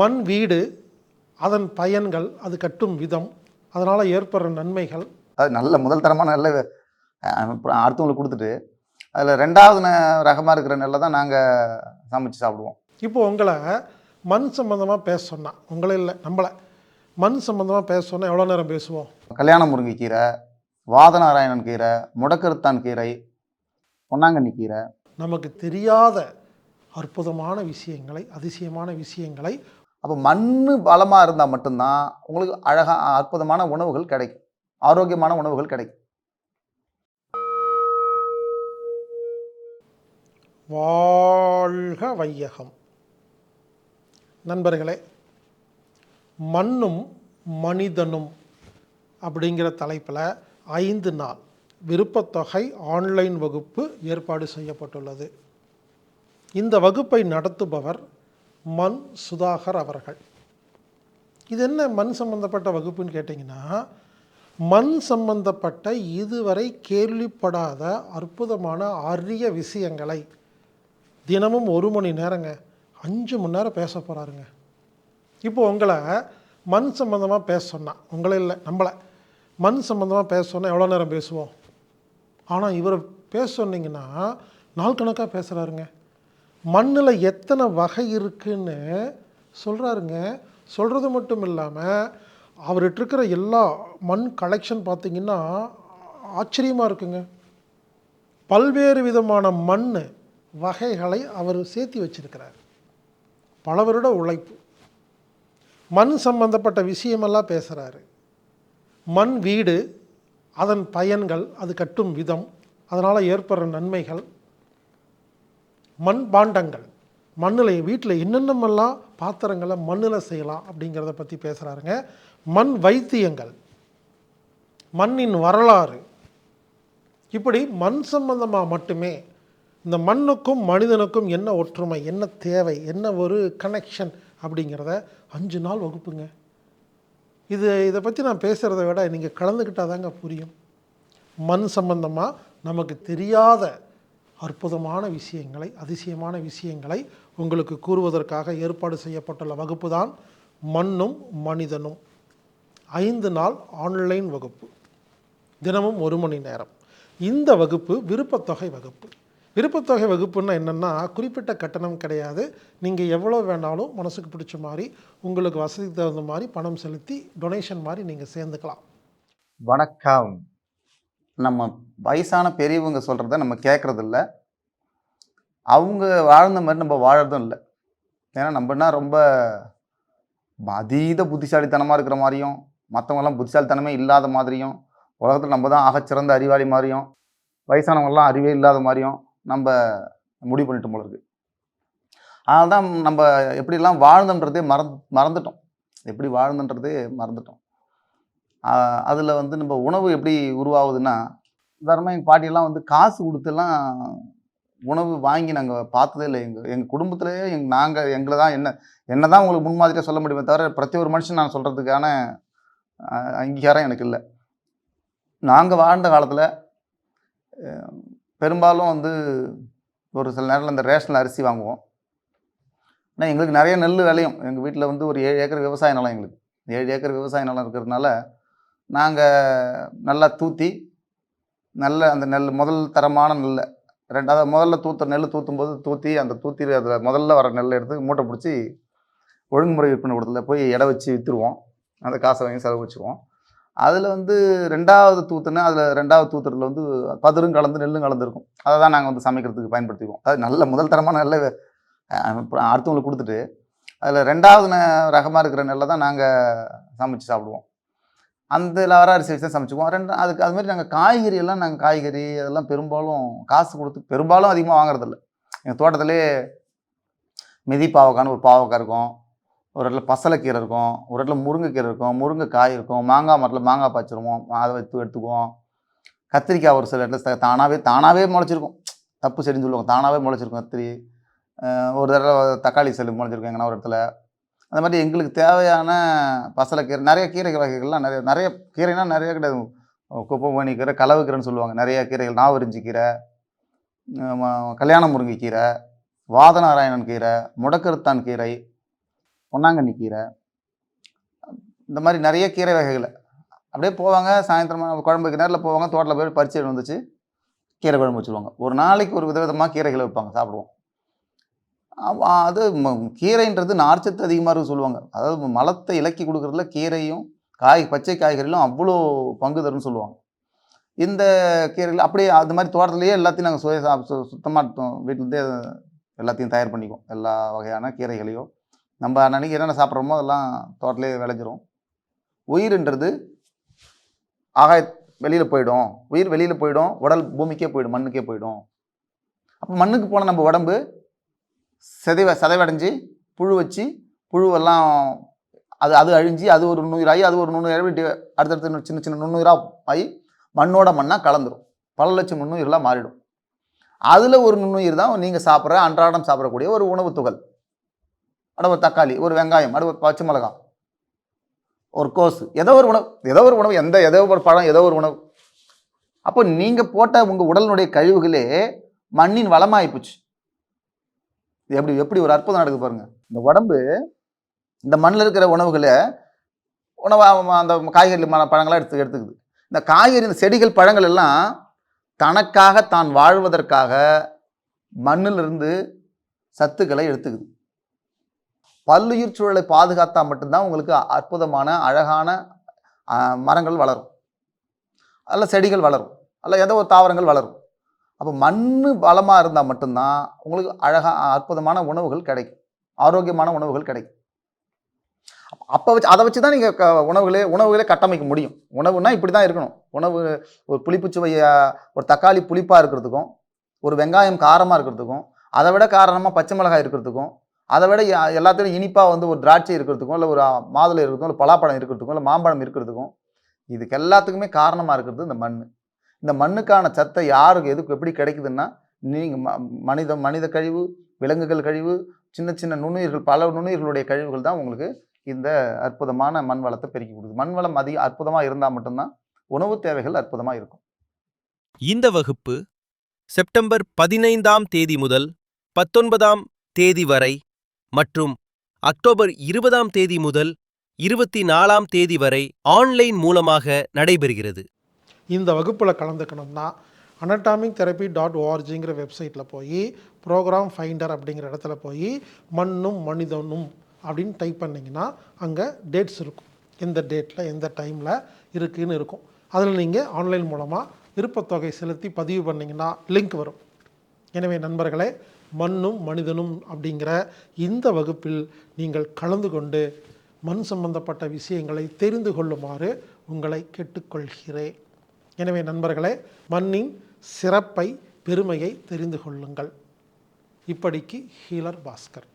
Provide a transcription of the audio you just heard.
மண் வீடு அதன் பயன்கள் அது கட்டும் விதம் அதனால் ஏற்படுற நன்மைகள். அது நல்ல முதல் தரமான நல்ல அடுத்தவங்களுக்கு கொடுத்துட்டு அதில் ரெண்டாவது ந- ரகமா இருக்கிற நெல்லை தான் நாங்கள் சமைச்சு சாப்பிடுவோம். இப்போ உங்களை மண் சம்மந்தமாக பேச சொன்னா உங்களை இல்லை நம்மளை. மண் சம்மந்தமாக பேச சொன்னால் எவ்வளோ நேரம் பேசுவோம்? கல்யாண முருங்கைக்கீரை வாதநாராயணன் கீரை முடக்கருத்தான் கீரை பொன்னாங்கண்ணி கீரை. நமக்கு தெரியாத அற்புதமான விஷயங்களை அதிசயமான விஷயங்களை அப்போ மண் பலமாக இருந்தால் மட்டும்தான் உங்களுக்கு அழகாக அற்புதமான உணவுகள் கிடைக்கும். ஆரோக்கியமான உணவுகள் கிடைக்கும். வாழ்க வையகம். நண்பர்களே மண்ணும் மனிதனும் அப்படிங்கிற தலைப்பில் ஐந்து நாள் விருப்பத்தொகை ஆன்லைன் வகுப்பு ஏற்பாடு செய்யப்பட்டுள்ளது. இந்த வகுப்பை நடத்துபவர் மண் சுதாகர் அவர்கள். இது என்ன மண் சம்பந்தப்பட்ட வகுப்புன்னு கேட்டிங்கன்னா மண் சம்பந்தப்பட்ட இதுவரை கேள்விப்படாத அற்புதமான அரிய விஷயங்களை தினமும் ஒரு மணி நேரங்க அஞ்சு மணி நேரம் பேச போகிறாருங்க இப்போ உங்களை மண் சம்மந்தமாக பேச சொன்னால் உங்களை இல்லை நம்மளை மண் சம்மந்தமாக பேச சொன்னால் எவ்வளோ நேரம் பேசுவோம்? ஆனால் இவரை பேச சொன்னீங்கன்னா நாள் கணக்காக பேசுகிறாருங்க மண்ணில் எத்தனை வகை இருக்குன்னு சொல்கிறாருங்க சொல்கிறது மட்டும் இல்லாமல் அவர்கிட்ட இருக்கிற எல்லா மண் கலெக்ஷன் பார்த்திங்கன்னா ஆச்சரியமாக இருக்குங்க. பல்வேறு விதமான மண் வகைகளை அவர் சேர்த்தி வச்சிருக்கிறார். பல வருட உழைப்பு. மண் சம்பந்தப்பட்ட விஷயமெல்லாம் பேசுகிறாரு மண் வீடு அதன் பயன்கள் அது கட்டும் விதம் அதனால் ஏற்படுற நன்மைகள் மண் பாண்டங்கள். மண்ணில் வீட்டில் என்னென்னமெல்லாம் பாத்திரங்களை மண்ணில் செய்யலாம் அப்படிங்கிறத பற்றி பேசுகிறாருங்க மண் வைத்தியங்கள். மண்ணின் வரலாறு. இப்படி மண் சம்பந்தமாக மட்டுமே இந்த மண்ணுக்கும் மனிதனுக்கும் என்ன ஒற்றுமை என்ன தேவை என்ன ஒரு கனெக்ஷன் அப்படிங்கிறத அஞ்சு நாள் வகுப்புங்க. இது இதை பற்றி நான் பேசுகிறத விட நீங்கள் கலந்துக்கிட்டால் தாங்க புரியும். மண் சம்பந்தமாக நமக்கு தெரியாத அற்புதமான விஷயங்களை அதிசயமான விஷயங்களை உங்களுக்கு கூறுவதற்காக ஏற்பாடு செய்யப்பட்டுள்ள வகுப்பு தான் மண்ணும் மனிதனும். ஐந்து நாள் ஆன்லைன் வகுப்பு. தினமும் ஒரு மணி நேரம். இந்த வகுப்பு விருப்பத்தொகை வகுப்பு. விருப்பத்தொகை வகுப்புன்னா என்னென்னா குறிப்பிட்ட கட்டணம் கிடையாது. நீங்கள் எவ்வளோ வேணாலும் மனசுக்கு பிடிச்ச மாதிரி உங்களுக்கு வசதி தகுந்த மாதிரி பணம் செலுத்தி டொனேஷன் மாதிரி நீங்கள் சேர்ந்துக்கலாம். வணக்கம். நம்ம வயசான பெரியவங்க சொல்கிறத நம்ம கேட்குறதில்ல அவங்க வாழ்ந்த மாதிரி நம்ம வாழறதும் இல்லை. ஏன்னா நம்மனா ரொம்ப அதீத புத்திசாலித்தனமாக இருக்கிற மாதிரியும் மற்றவங்களாம் புத்திசாலித்தனமே இல்லாத மாதிரியும் உலகத்தில் நம்ம தான் ஆகச்சிறந்த அறிவாளி மாதிரியும் வயசானவங்களாம் அறிவே இல்லாத மாதிரியும் நம்ம முடிவு பண்ணிட்டோம் போல இருக்கு. அதனால தான் நம்ம எப்படிலாம் வாழ்ந்தன்றதே மறந்து மறந்துட்டோம். எப்படி வாழ்ந்தன்றதே மறந்துட்டோம். அதில் வந்து நம்ம உணவு எப்படி உருவாகுதுன்னா உதாரணமாக எங்கள் பாட்டியெல்லாம் வந்து காசு கொடுத்துலாம் உணவு வாங்கி நாங்கள் பார்த்ததே இல்லை. எங்கள் எங்கள் குடும்பத்திலேயே எங் நாங்கள் எங்களை தான் என்ன என்ன தான் உங்களுக்கு முன்மாதிரியாக சொல்ல முடியுமே தவிர பிரதி ஒரு மனுஷன் நான் சொல்கிறதுக்கான அங்கீகாரம் எனக்கு இல்லை. நாங்கள் வாழ்ந்த காலத்தில் பெரும்பாலும் வந்து ஒரு சில நேரத்தில் இந்த ரேஷனில் அரிசி வாங்குவோம். ஆனால் எங்களுக்கு நிறைய நெல் விளையும். எங்கள் வீட்டில் வந்து ஒரு ஏழு ஏக்கர் விவசாய நிலம் எங்களுக்கு. ஏழு ஏக்கர் விவசாய நிலம் இருக்கிறதுனால நாங்கள் நல்லா தூத்தி நல்ல அந்த நெல் முதல் தரமான நெல்லை ரெண்டாவது முதல்ல தூத்த நெல் தூத்தும் போது தூத்தி அந்த தூத்தி அதில் முதல்ல வர நெல்லை எடுத்து மூட்டை பிடிச்சி ஒழுங்குமுறை விற்பனை கூடத்தில் போய் எடை வச்சு விற்றுருவோம் அந்த காசை வாங்கி செலவு வச்சுருவோம் அதில் வந்து ரெண்டாவது தூத்துனா அதில் ரெண்டாவது தூத்துறதுல வந்து பதரும் கலந்து நெல்லும் கலந்துருக்கும். அதை தான் நாங்கள் வந்து சமைக்கிறதுக்கு பயன்படுத்திக்குவோம். அது நல்ல முதல் தரமான நெல்லை அடுத்தவங்களுக்கு கொடுத்துட்டு அதில் ரெண்டாவது ரகமாக இருக்கிற நெல்லை தான் நாங்கள் சமைச்சு சாப்பிடுவோம். அந்த வர அரிசி வச்சு தான் சமைச்சுக்குவோம். ரெண்டு அதுக்கு அது மாதிரி நாங்கள் காய்கறி எல்லாம் நாங்கள் காய்கறி அதெல்லாம் பெரும்பாலும் காசு கொடுத்து பெரும்பாலும் அதிகமாக வாங்குறதில்ல. எங்கள் தோட்டத்திலே மிதி பாவக்கான்னு ஒரு பாவக்காய் இருக்கும். ஒரு இடத்துல பசலைக்கீரை இருக்கும். ஒரு இடத்துல முருங்கைக்கீரை இருக்கும். முருங்கைக்காய் இருக்கும். மாங்காய் மரத்தில் மாங்காய் பாய்ச்சிருவோம். அதை எடுத்து எடுத்துக்குவோம். கத்திரிக்காய் ஒரு சில இடத்துல தானாகவே தானாகவே முளைச்சிருக்கும். தப்பு செடின்னு சொல்லுவாங்க. தானாகவே முளைச்சிருக்கும் கத்திரி. ஒரு தடவை தக்காளி செல்லு முளைச்சிருக்கும் எங்கன்னா ஒரு இடத்துல. அந்த மாதிரி எங்களுக்கு தேவையான பசலைக்கீரை நிறைய கீரை வகைகள்லாம் நிறைய நிறைய கீரைனா நிறைய கிடையாது. குப்பை கீரை கலவு கீரைன்னு சொல்லுவாங்க. நிறைய கீரைகள் நாவரிஞ்சி கீரை கல்யாண முருங்கை கீரை வாதநாராயணன் கீரை முடக்கருத்தான் கீரை பொன்னாங்கண்ணி கீரை. இந்த மாதிரி நிறைய கீரை வகைகளை. அப்படியே போவாங்க சாயந்தரமாக குழம்புக்கு நேரில் போவாங்க தோட்டத்தில் போய் பறிச்சு வந்துச்சு கீரை குழம்பு வச்சுருவாங்க. ஒரு நாளைக்கு ஒரு விதவிதமாக கீரைகளை வைப்பாங்க சாப்பிடுவோம். அது ம- கீரைன்றது நார்ச்சத்து அதிகமாக இருக்குன்னு சொல்லுவாங்க. அதாவது மலத்தை இலக்கி கொடுக்குறதுல கீரையும் காய் பச்சை காய்கறிகளும் அவ்வளோ பங்கு தரும்னு சொல்லுவாங்க. இந்த கீரைகள் அப்படியே அது மாதிரி தோட்டத்துலேயே எல்லாத்தையும் நாங்கள் சுய சா- சு சுத்தமாக வீட்டிலேருந்தே எல்லாத்தையும் தயார் பண்ணிக்குவோம். எல்லா வகையான கீரைகளையும் நம்ம அன்னன்னைக்கு என்னென்ன சாப்பிட்றோமோ அதெல்லாம் தோட்டத்திலே விளைஞ்சிரும். உயிர்ன்றது ஆகாய வெளியில் போயிடும். உயிர் வெளியில் போயிடும் உடல் பூமிக்கே போயிடும் மண்ணுக்கே போயிடும். அப்போ மண்ணுக்கு போன நம்ம உடம்பு சிதைவ சதைவடைஞ்சு புழு வச்சு புழுவெல்லாம் அது அது அழிஞ்சு அது ஒரு நுண்ணுயிராகி அது ஒரு நுண்ணுயிராகி அடுத்தடுத்த சின்ன சின்ன நுண்ணுயிராக ஆகி மண்ணோட மண்ணாக கலந்துரும். பல லட்சம் நுண்ணுயிரெலாம் மாறிடும். அதில் ஒரு நுண்ணுயிர் தான் நீங்கள் சாப்பிட்ற அன்றாடம் சாப்பிடக்கூடிய ஒரு உணவு துகள். அட தக்காளி ஒரு வெங்காயம் அட பச்சை மிளகாய் ஒரு கோஸு ஏதோ ஒரு உணவு ஏதோ ஒரு உணவு எந்த ஏதோ ஒரு பழம் ஏதோ ஒரு உணவு. அப்போ நீங்கள் போட்ட உங்கள் உடலினுடைய கழிவுகளே மண்ணின் வளமாகி போச்சு. எப்படி எப்படி ஒரு அற்புதம் நடக்குது பாருங்க. இந்த உடம்பு இந்த மண்ணில் இருக்கிற உணவுகளை உணவாக அந்த காய்கறி பழங்களாக எடுத்து எடுத்துக்குது. இந்த காய்கறி இந்த செடிகள் பழங்கள் எல்லாம் தனக்காக தான் வாழ்வதற்காக மண்ணிலிருந்து சத்துக்களை எடுத்துக்குது. பல்லுயிர் சூழலை பாதுகாத்தா மட்டும்தான் உங்களுக்கு அற்புதமான அழகான மரங்கள் வளரும். அல்ல செடிகள் வளரும். அல்ல ஏதோ ஒரு தாவரங்கள் வளரும். அப்போ மண் பலமாக இருந்தால் மட்டும்தான் உங்களுக்கு அழகாக அற்புதமான உணவுகள் கிடைக்கும். ஆரோக்கியமான உணவுகள் கிடைக்கும். அப்போ வச்சு அதை வச்சு தான் நீங்கள் உணவுகளே உணவுகளே கட்டமைக்க முடியும். உணவுனா இப்படி தான் இருக்கணும். உணவு ஒரு புளிப்பு சுவையாக ஒரு தக்காளி புளிப்பாக இருக்கிறதுக்கும் ஒரு வெங்காயம் காரமாக இருக்கிறதுக்கும் அதை விட காரணமாக பச்சை மிளகாய் இருக்கிறதுக்கும் அதை விட எ- எல்லாத்துலையும் இனிப்பாக வந்து ஒரு திராட்சை இருக்கிறதுக்கும் இல்லை ஒரு மாதுளை இருக்கிறதுக்கும் இல்லை பலாப்பழம் இருக்கிறதுக்கும் இல்லை மாம்பழம் இருக்கிறதுக்கும் இதுக்கு எல்லாத்துக்குமே காரணமாக இருக்கிறது இந்த மண் இந்த மண்ணுக்கான சத்தை யாருக்கு எதுக்கு எப்படி கிடைக்குதுன்னா நீங்கள் ம மனித மனித கழிவு விலங்குகள் கழிவு சின்ன சின்ன நுண்ணுயிர்கள் பல நுண்ணுயிர்களுடைய கழிவுகள் தான் உங்களுக்கு இந்த அற்புதமான மண் வளத்தை பெருக்கி கொடுக்குது. மண் வளம் அதிக அற்புதமாக இருந்தால் மட்டும்தான் உணவு தேவைகள் அற்புதமாக இருக்கும். இந்த வகுப்பு செப்டம்பர் பதினைந்தாம் தேதி முதல் பத்தொன்பதாம் தேதி வரை மற்றும் அக்டோபர் இருபதாம் தேதி முதல் இருபத்தி நாலாம் தேதி வரை ஆன்லைன் மூலமாக நடைபெறுகிறது. இந்த வகுப்பில் கலந்துக்கணும்னா அனட்டாமிக் தெரப்பி டாட் ஓஆர்ஜிங்கிற வெப்சைட்டில் போய் ப்ரோக்ராம் ஃபைண்டர் அப்படிங்கிற இடத்துல போய் மண்ணும் மனிதனும் அப்படின்னு டைப் பண்ணிங்கன்னா அங்கே டேட்ஸ் இருக்கும். எந்த டேட்டில் எந்த டைமில் இருக்குதுன்னு இருக்கும். அதில் நீங்கள் ஆன்லைன் மூலமாக விருப்பத்தொகை செலுத்தி பதிவு பண்ணிங்கன்னா லிங்க் வரும். எனவே நண்பர்களே மண்ணும் மனிதனும் அப்படிங்கிற இந்த வகுப்பில் நீங்கள் கலந்து கொண்டு மண் சம்பந்தப்பட்ட விஷயங்களை தெரிந்து கொள்ளுமாறு உங்களை கேட்டுக்கொள்கிறேன். எனவே நண்பர்களே மண்ணின் சிறப்பை பெருமையை தெரிந்து கொள்ளுங்கள். இப்படிக்கு ஹீலர் பாஸ்கர்.